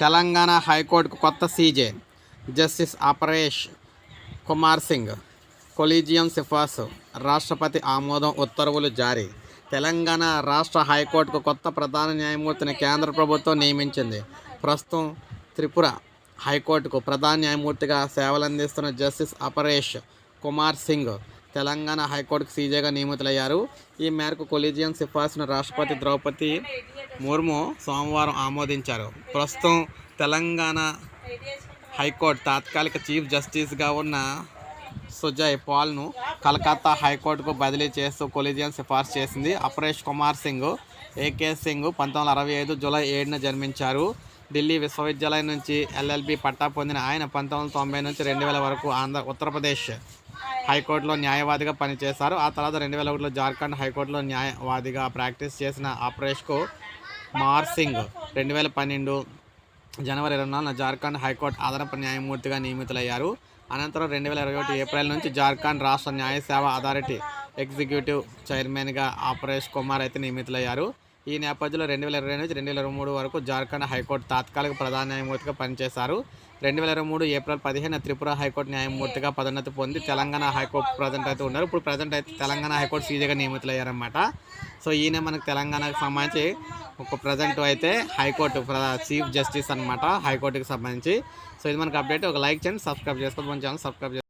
తెలంగాణ హైకోర్టుకు కొత్త CJ justice Aparesh Kumar Singh. Collegium సిఫార్సు రాష్ట్రపతి ఆమోదం ఉత్తర్వులు జారీ. తెలంగాణ రాష్ట్ర హైకోర్టుకు కొత్త ప్రధాన న్యాయమూర్తిని కేంద్ర ప్రభుత్వం నియమించింది. ప్రస్తుతం త్రిపుర హైకోర్టుకు ప్రధాన న్యాయమూర్తిగా సేవలందిస్తున్న జస్టిస్ అపరేష్ కుమార్ సింగ్. తెలంగాణ హైకోర్టుకు సీజేగా నియమితులయ్యారు. ఈ మేరకు కొలీజియం సిఫార్సును రాష్ట్రపతి ద్రౌపది ముర్ము సోమవారం ఆమోదించారు. ప్రస్తుతం తెలంగాణ హైకోర్టు తాత్కాలిక చీఫ్ జస్టిస్గా ఉన్న సుజయ్ పాల్ను కలకత్తా హైకోర్టుకు బదిలీ చేస్తూ కొలీజియం సిఫార్సు చేసింది. అపరేష్ కుమార్ సింగ్ ఏకే సింగ్ పంతొమ్మిది అరవై ఐదు జూలై ఏడున జన్మించారు. ఢిల్లీ విశ్వవిద్యాలయం నుంచి ఎల్ఎల్బి పట్టా పొందిన ఆయన పంతొమ్మిది వందల తొంభై నుంచి రెండు వేల వరకు ఆంధ్ర ఉత్తరప్రదేశ్ హైకోర్టులో న్యాయవాదిగా పనిచేశారు. ఆ తర్వాత రెండు వేల ఒకటిలో జార్ఖండ్ హైకోర్టులో న్యాయవాదిగా ప్రాక్టీస్ చేసిన ఆపరేష్కు మార్సింగ్ రెండు వేల పన్నెండు జనవరి ఇరవై నాలుగున జార్ఖండ్ హైకోర్టు అదనపు న్యాయమూర్తిగా నియమితులయ్యారు. అనంతరం రెండు వేల ఇరవై ఒకటి ఏప్రిల్ నుంచి జార్ఖండ్ రాష్ట్ర న్యాయ సేవ అథారిటీ ఎగ్జిక్యూటివ్ చైర్మన్గా ఆపరేష్ కుమార్ అయితే నియమితులయ్యారు. ఈ నేపథ్యంలో రెండు వేల ఇరవై నుంచి రెండు వేల ఇరవై మూడు వరకు జార్ఖండ్ హైకోర్టు తాత్కాలిక ప్రధాన న్యాయమూర్తిగా పనిచేశారు. రెండు వేల ఇరవై మూడు ఏప్రిల్ పదిహేను త్రిపుర హైకోర్టు న్యాయమూర్తిగా పదోన్నతి పొంది తెలంగాణ హైకోర్టు ప్రజెంట్ అయితే ఉన్నారు. ఇప్పుడు ప్రజెంట్ అయితే తెలంగాణ హైకోర్టు సీజేగా నియమితులయ్యారన్నమాట. సో ఈయన మనకు తెలంగాణకు సంబంధించి ఒక ప్రజెంట్ అయితే హైకోర్టు చీఫ్ జస్టిస్ అనమాట హైకోర్టుకి సంబంధించి. సో ఇది మనకు అప్డేట్. ఒక లైక్ చేయండి సబ్స్క్రైబ్ చేసుకోండి. మన ఛానల్ సబ్స్క్రైబ్